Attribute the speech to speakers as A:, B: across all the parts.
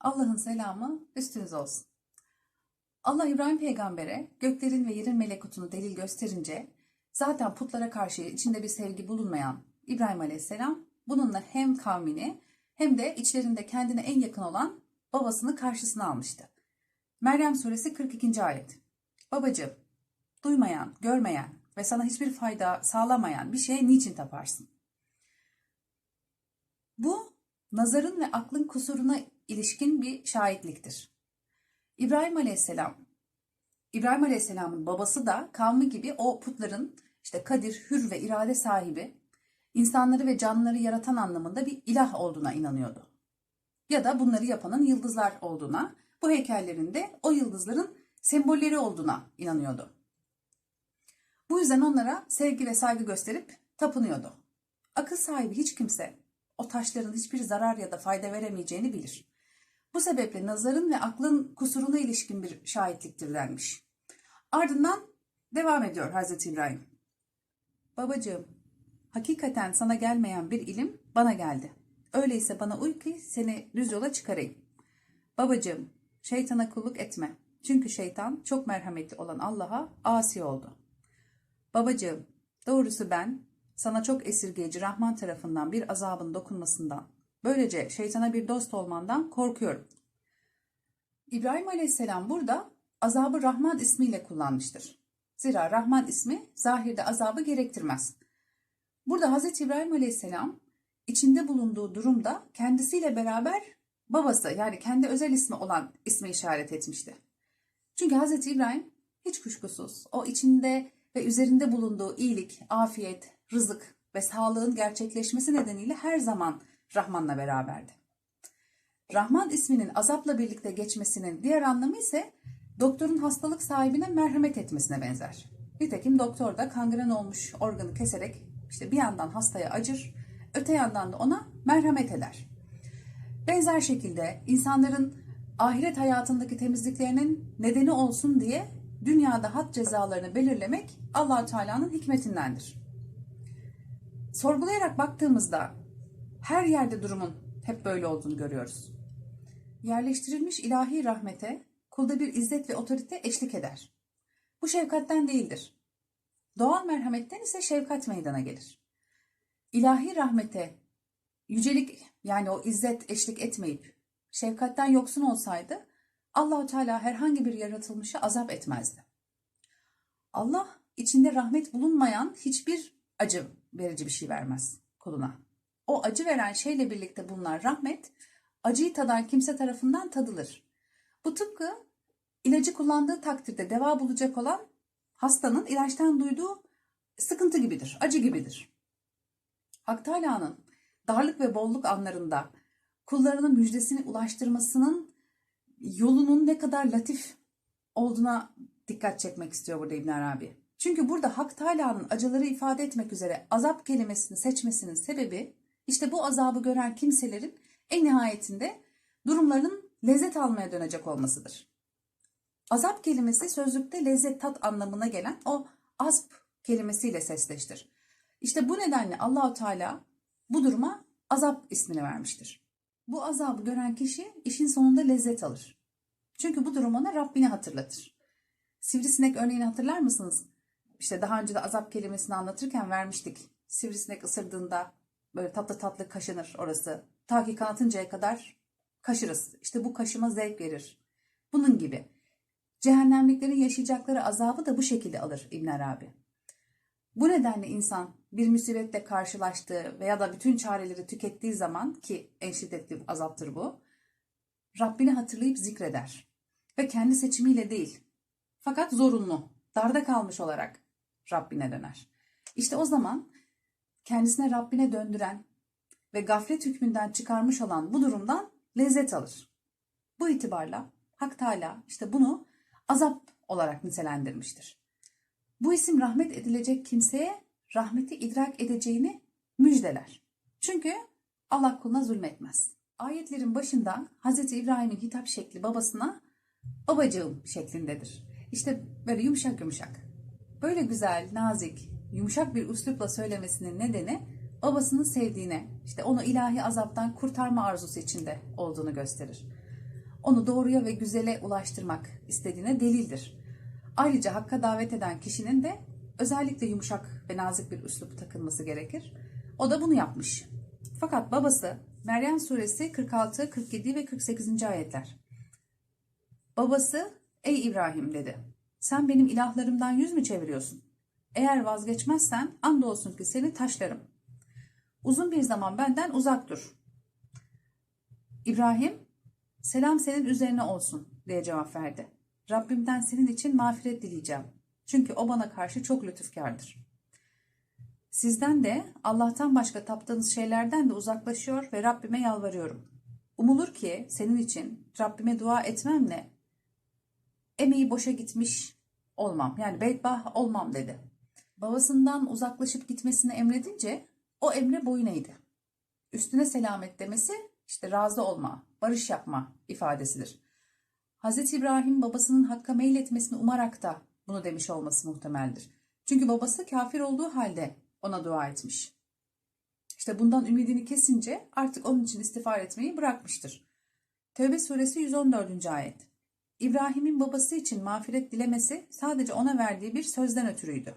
A: Allah'ın selamı üstünüze olsun. Allah İbrahim peygambere göklerin ve yerin melekutunu delil gösterince zaten putlara karşı içinde bir sevgi bulunmayan İbrahim aleyhisselam bununla hem kavmini hem de içlerinde kendine en yakın olan babasını karşısına almıştı. Meryem suresi 42. ayet. Babacığım, duymayan, görmeyen ve sana hiçbir fayda sağlamayan bir şeye niçin taparsın? Bu nazarın ve aklın kusuruna ilişkin bir şahitliktir. İbrahim Aleyhisselam, İbrahim Aleyhisselam'ın babası da kavmi gibi o putların işte kadir, hür ve irade sahibi, insanları ve canlıları yaratan anlamında bir ilah olduğuna inanıyordu. Ya da bunları yapanın yıldızlar olduğuna, bu heykellerin de o yıldızların sembolleri olduğuna inanıyordu. Bu yüzden onlara sevgi ve saygı gösterip tapınıyordu. Akıl sahibi hiç kimse o taşların hiçbir zarar ya da fayda veremeyeceğini bilir. Bu sebeple nazarın ve aklın kusuruna ilişkin bir şahitliktir denmiş. Ardından devam ediyor Hazreti İbrahim. Babacığım, hakikaten sana gelmeyen bir ilim bana geldi. Öyleyse bana uy ki seni düz yola çıkarayım. Babacığım, şeytana kulluk etme. Çünkü şeytan çok merhametli olan Allah'a asi oldu. Babacığım, doğrusu ben sana çok esirgeyici Rahman tarafından bir azabın dokunmasından, böylece şeytana bir dost olmandan korkuyorum. İbrahim Aleyhisselam burada azabı Rahman ismiyle kullanmıştır. Zira Rahman ismi zahirde azabı gerektirmez. Burada Hz. İbrahim Aleyhisselam içinde bulunduğu durumda kendisiyle beraber babası yani kendi özel ismi olan ismi işaret etmişti. Çünkü Hz. İbrahim hiç kuşkusuz o içinde ve üzerinde bulunduğu iyilik, afiyet, rızık ve sağlığın gerçekleşmesi nedeniyle her zaman Rahman'la beraberdi. Rahman isminin azapla birlikte geçmesinin diğer anlamı ise doktorun hastalık sahibine merhamet etmesine benzer. Nitekim doktor da kangren olmuş organı keserek işte bir yandan hastaya acır, öte yandan da ona merhamet eder. Benzer şekilde insanların ahiret hayatındaki temizliklerinin nedeni olsun diye dünyada had cezalarını belirlemek allah Teala'nın hikmetindendir. Sorgulayarak baktığımızda her yerde durumun hep böyle olduğunu görüyoruz. Yerleştirilmiş ilahi rahmete kulda bir izzet ve otorite eşlik eder. Bu şefkatten değildir. Doğal merhametten ise şefkat meydana gelir. İlahi rahmete yücelik yani o izzet eşlik etmeyip şefkatten yoksun olsaydı Allahu Teala herhangi bir yaratılmışa azap etmezdi. Allah içinde rahmet bulunmayan hiçbir acı verici bir şey vermez kuluna. O acı veren şeyle birlikte bulunan rahmet acıyı tadan kimse tarafından tadılır. Bu tıpkı ilacı kullandığı takdirde deva bulacak olan hastanın ilaçtan duyduğu sıkıntı gibidir, acı gibidir. Hak Teala'nın darlık ve bolluk anlarında kullarının müjdesini ulaştırmasının yolunun ne kadar latif olduğuna dikkat çekmek istiyor burada İbn Arabi. Çünkü burada Hak Teala'nın acıları ifade etmek üzere azap kelimesini seçmesinin sebebi işte bu azabı gören kimselerin en nihayetinde durumlarının lezzet almaya dönecek olmasıdır. Azap kelimesi sözlükte lezzet tat anlamına gelen o asp kelimesiyle sesleştir. İşte bu nedenle Allahu Teala bu duruma azap ismini vermiştir. Bu azabı gören kişi işin sonunda lezzet alır. Çünkü bu durum ona Rabbini hatırlatır. Sivrisinek örneğini hatırlar mısınız? İşte daha önce de azap kelimesini anlatırken vermiştik. Sivrisinek ısırdığında böyle tatlı tatlı kaşınır orası. Ta ki kanatıncaya kadar kaşırız. İşte bu kaşıma zevk verir. Bunun gibi. Cehennemliklerin yaşayacakları azabı da bu şekilde alır İbn Arabi. Bu nedenle insan bir musibetle karşılaştığı veya da bütün çareleri tükettiği zaman ki en şiddetli azaptır bu. Rabbini hatırlayıp zikreder. Ve kendi seçimiyle değil. Fakat zorunlu, darda kalmış olarak Rabbine döner. İşte o zaman kendisine Rabbine döndüren ve gaflet hükmünden çıkarmış olan bu durumdan lezzet alır. Bu itibarla Hak Teala işte bunu azap olarak nitelendirmiştir. Bu isim rahmet edilecek kimseye rahmeti idrak edeceğini müjdeler. Çünkü Allah kuluna zulmetmez. Ayetlerin başında Hz. İbrahim'in hitap şekli babasına babacığım şeklindedir. İşte böyle yumuşak yumuşak. Böyle güzel, nazik, yumuşak bir üslupla söylemesinin nedeni babasını sevdiğine, işte onu ilahi azaptan kurtarma arzusu içinde olduğunu gösterir. onu doğruya ve güzele ulaştırmak istediğine delildir. Ayrıca hakka davet eden kişinin de özellikle yumuşak ve nazik bir üslup takılması gerekir. O da bunu yapmış. Fakat babası Meryem suresi 46, 47 ve 48. ayetler. Babası ey İbrahim dedi. Sen benim ilahlarımdan yüz mü çeviriyorsun? Eğer vazgeçmezsen andolsun ki seni taşlarım. Uzun bir zaman benden uzak dur. İbrahim selam senin üzerine olsun diye cevap verdi. Rabbimden senin için mağfiret dileyeceğim. Çünkü o bana karşı çok lütufkardır. Sizden de Allah'tan başka taptığınız şeylerden de uzaklaşıyor ve Rabbime yalvarıyorum. Umulur ki senin için Rabbime dua etmemle emeği boşa gitmiş olmam. Yani bedbah olmam dedi. Babasından uzaklaşıp gitmesini emredince o emre boyun eğdi. Üstüne selamet demesi işte razı olma, barış yapma ifadesidir. Hz. İbrahim babasının hakka meyletmesini umarak da bunu demiş olması muhtemeldir. Çünkü babası kafir olduğu halde ona dua etmiş. İşte bundan ümidini kesince artık onun için istiğfar etmeyi bırakmıştır. Tevbe suresi 114. ayet. İbrahim'in babası için mağfiret dilemesi sadece ona verdiği bir sözden ötürüydü.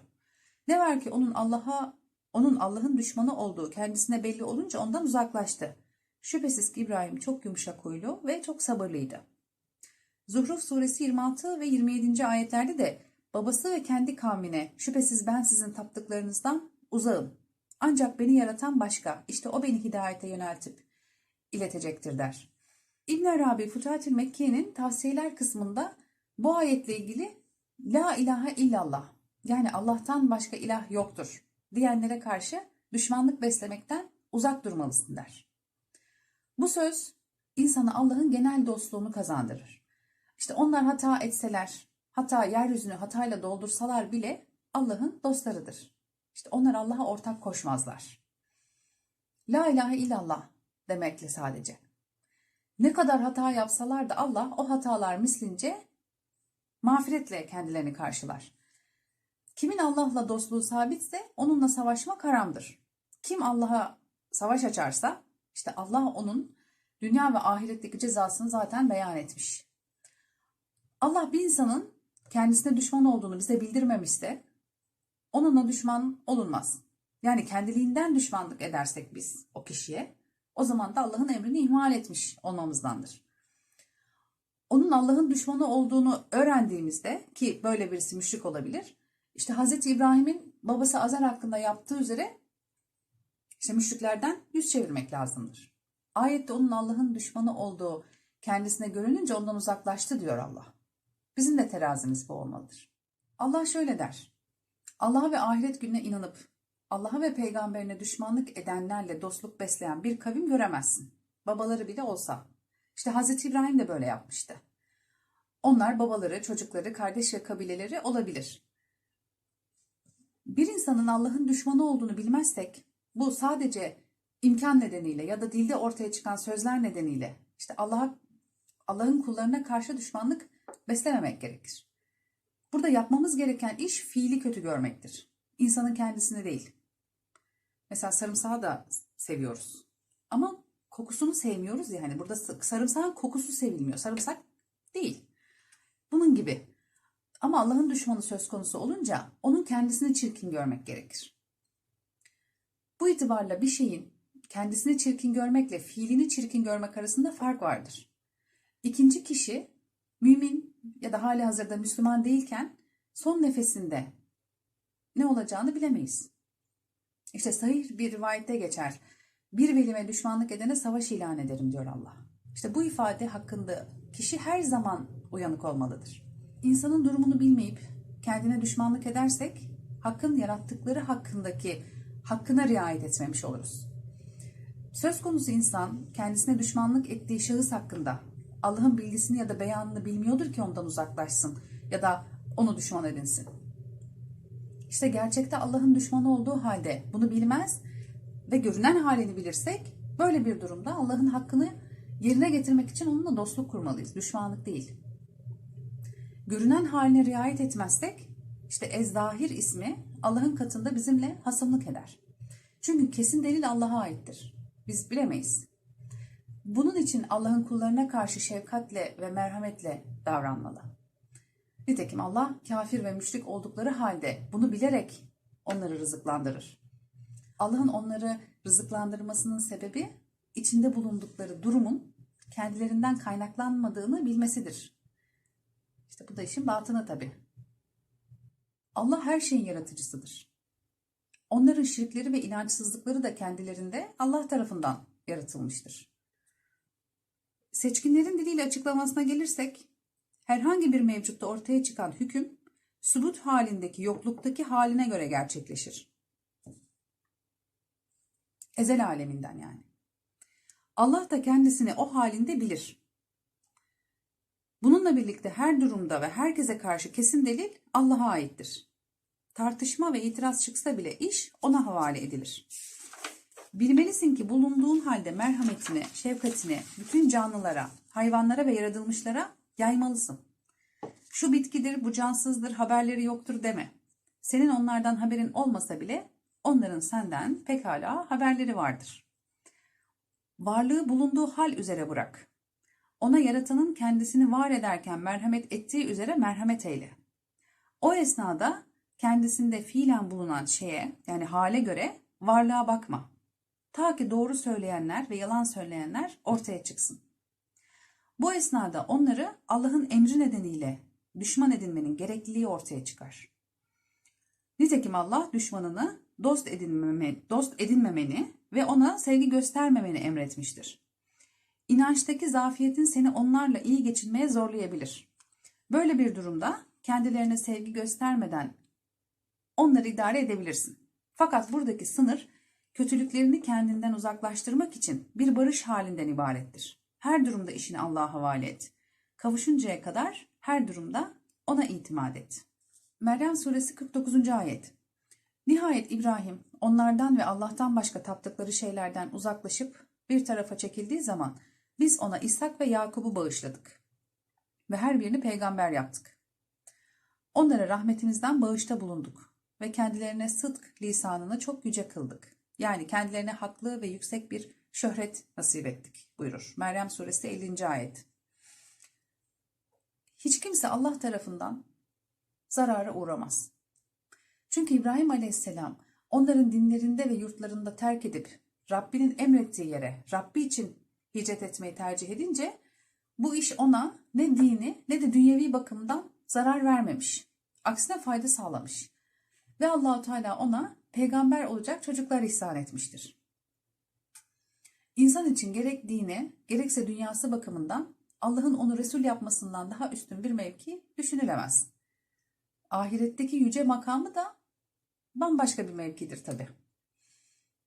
A: Ne var ki onun Allah'a onun Allah'ın düşmanı olduğu kendisine belli olunca ondan uzaklaştı. Şüphesiz ki İbrahim çok yumuşak huylu ve çok sabırlıydı. Zuhruf suresi 26 ve 27. ayetlerde de babası ve kendi kavmine şüphesiz ben sizin taptıklarınızdan uzağım. Ancak beni yaratan başka, işte o beni hidayete yöneltip iletecektir der. İbn Arabi Futuhatül Mekke'nin tavsiyeler kısmında bu ayetle ilgili La ilahe illallah yani Allah'tan başka ilah yoktur diyenlere karşı düşmanlık beslemekten uzak durmalısın der. Bu söz insana Allah'ın genel dostluğunu kazandırır. İşte onlar hata etseler, hatta yeryüzünü hatayla doldursalar bile Allah'ın dostlarıdır. İşte onlar Allah'a ortak koşmazlar. La ilahe illallah demekle sadece. Ne kadar hata yapsalar da Allah o hatalar mislince mağfiretle kendilerini karşılar. Kimin Allah'la dostluğu sabitse onunla savaşmak haramdır. Kim Allah'a savaş açarsa işte Allah onun dünya ve ahiretteki cezasını zaten beyan etmiş. Allah bir insanın kendisine düşman olduğunu bize bildirmemişse onunla düşman olunmaz. Yani kendiliğinden düşmanlık edersek biz o kişiye o zaman da Allah'ın emrini ihmal etmiş olmamızdandır. Onun Allah'ın düşmanı olduğunu öğrendiğimizde ki böyle birisi müşrik olabilir. İşte Hazreti İbrahim'in babası Azar hakkında yaptığı üzere işte müşriklerden yüz çevirmek lazımdır. Ayette onun Allah'ın düşmanı olduğu kendisine görününce ondan uzaklaştı diyor Allah. Bizim de terazimiz bu olmalıdır. Allah şöyle der. Allah'a ve ahiret gününe inanıp Allah'a ve peygamberine düşmanlık edenlerle dostluk besleyen bir kavim göremezsin. Babaları bile olsa. İşte Hazreti İbrahim de böyle yapmıştı. Onlar babaları, çocukları, kardeş ve kabileleri olabilir. Bir insanın Allah'ın düşmanı olduğunu bilmezsek bu sadece imkan nedeniyle ya da dilde ortaya çıkan sözler nedeniyle işte Allah'a Allah'ın kullarına karşı düşmanlık beslememek gerekir. Burada yapmamız gereken iş fiili kötü görmektir. İnsanın kendisini değil. Mesela sarımsağı da seviyoruz. Ama kokusunu sevmiyoruz yani. Burada sarımsağın kokusu sevilmiyor. Sarımsak değil. Bunun gibi. Ama Allah'ın düşmanı söz konusu olunca onun kendisini çirkin görmek gerekir. Bu itibarla bir şeyin kendisini çirkin görmekle fiilini çirkin görmek arasında fark vardır. İkinci kişi mümin ya da hali hazırda Müslüman değilken son nefesinde ne olacağını bilemeyiz. İşte sahih bir rivayette geçer. Bir velime düşmanlık edene savaş ilan ederim diyor Allah. İşte bu ifade hakkında kişi her zaman uyanık olmalıdır. İnsanın durumunu bilmeyip kendine düşmanlık edersek hakkın yarattıkları hakkındaki hakkına riayet etmemiş oluruz. Söz konusu insan kendisine düşmanlık ettiği şahıs hakkında Allah'ın bilgisini ya da beyanını bilmiyordur ki ondan uzaklaşsın ya da onu düşman edinsin. İşte gerçekte Allah'ın düşmanı olduğu halde bunu bilmez ve görünen halini bilirsek böyle bir durumda Allah'ın hakkını yerine getirmek için onunla dostluk kurmalıyız. Düşmanlık değil. Görünen haline riayet etmezsek işte ezdahir ismi Allah'ın katında bizimle hasımlık eder. Çünkü kesin delil Allah'a aittir. Biz bilemeyiz. Bunun için Allah'ın kullarına karşı şefkatle ve merhametle davranmalı. Nitekim Allah kafir ve müşrik oldukları halde bunu bilerek onları rızıklandırır. Allah'ın onları rızıklandırmasının sebebi içinde bulundukları durumun kendilerinden kaynaklanmadığını bilmesidir. İşte bu da işin batını tabii. Allah her şeyin yaratıcısıdır. Onların şirkleri ve inançsızlıkları da kendilerinde Allah tarafından yaratılmıştır. Seçkinlerin diliyle açıklamasına gelirsek, herhangi bir mevcutta ortaya çıkan hüküm, sübut halindeki yokluktaki haline göre gerçekleşir. Ezel aleminden yani. Allah da kendisini o halinde bilir. Bununla birlikte her durumda ve herkese karşı kesin delil Allah'a aittir. Tartışma ve itiraz çıksa bile iş ona havale edilir. Bilmelisin ki bulunduğun halde merhametini, şefkatini bütün canlılara, hayvanlara ve yaratılmışlara yaymalısın. Şu bitkidir, bu cansızdır, haberleri yoktur deme. Senin onlardan haberin olmasa bile onların senden pekala haberleri vardır. Varlığı bulunduğu hal üzere bırak. Ona yaratanın kendisini var ederken merhamet ettiği üzere merhamet eyle. O esnada kendisinde fiilen bulunan şeye yani hale göre varlığa bakma. Ta ki doğru söyleyenler ve yalan söyleyenler ortaya çıksın. Bu esnada onları Allah'ın emri nedeniyle düşman edinmenin gerekliliği ortaya çıkar. Nitekim Allah düşmanını dost edinmeme, dost edinmemeni ve ona sevgi göstermemeni emretmiştir. İnançtaki zafiyetin seni onlarla iyi geçinmeye zorlayabilir. Böyle bir durumda kendilerine sevgi göstermeden onları idare edebilirsin. Fakat buradaki sınır kötülüklerini kendinden uzaklaştırmak için bir barış halinden ibarettir. Her durumda işini Allah'a havale et. Kavuşuncaya kadar her durumda ona itimat et. Meryem suresi 49. ayet. Nihayet İbrahim onlardan ve Allah'tan başka taptıkları şeylerden uzaklaşıp bir tarafa çekildiği zaman biz ona İshak ve Yakub'u bağışladık ve her birini peygamber yaptık. Onlara rahmetimizden bağışta bulunduk ve kendilerine sıdk lisanını çok yüce kıldık. Yani kendilerine haklı ve yüksek bir şöhret nasip ettik buyurur. Meryem suresi 50. ayet. Hiç kimse Allah tarafından zarara uğramaz. Çünkü İbrahim aleyhisselam onların dinlerinde ve yurtlarında terk edip Rabbinin emrettiği yere Rabbi için hicret etmeyi tercih edince bu iş ona ne dini ne de dünyevi bakımdan zarar vermemiş. Aksine fayda sağlamış. Ve Allahu Teala ona peygamber olacak çocuklar ihsan etmiştir. İnsan için gerek dini gerekse dünyası bakımından Allah'ın onu Resul yapmasından daha üstün bir mevki düşünülemez. Ahiretteki yüce makamı da bambaşka bir mevkidir tabi.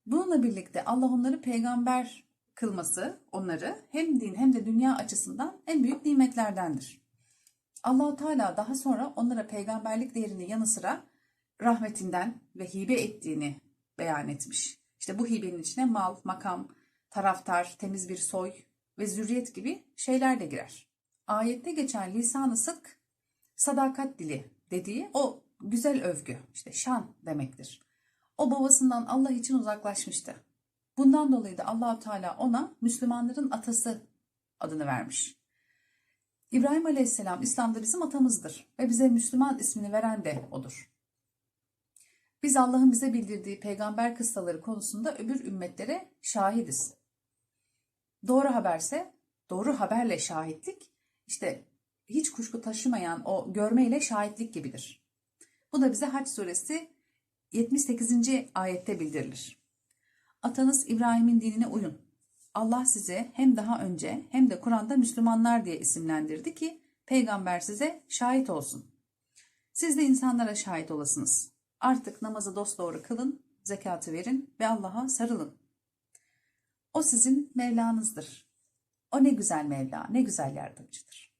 A: Bununla birlikte Allah onları peygamber kılması onları hem din hem de dünya açısından en büyük nimetlerdendir. Allahu Teala daha sonra onlara peygamberlik değerini yanı sıra rahmetinden ve hibe ettiğini beyan etmiş. İşte bu hibenin içine mal, makam, taraftar, temiz bir soy ve zürriyet gibi şeyler de girer. Ayette geçen lisanı sık, sadakat dili dediği o güzel övgü, işte şan demektir. O babasından Allah için uzaklaşmıştı. Bundan dolayı da Allahu Teala ona Müslümanların atası adını vermiş. İbrahim Aleyhisselam İslam'da bizim atamızdır ve bize Müslüman ismini veren de odur. Biz Allah'ın bize bildirdiği peygamber kıssaları konusunda öbür ümmetlere şahidiz. Doğru haberse doğru haberle şahitlik işte hiç kuşku taşımayan o görmeyle şahitlik gibidir. Bu da bize Haç suresi 78. ayette bildirilir. Atanız İbrahim'in dinine uyun. Allah size hem daha önce hem de Kur'an'da Müslümanlar diye isimlendirdi ki peygamber size şahit olsun. Siz de insanlara şahit olasınız. Artık namazı dosdoğru kılın, zekatı verin ve Allah'a sarılın. O sizin Mevlanızdır. O ne güzel Mevla, ne güzel yardımcıdır.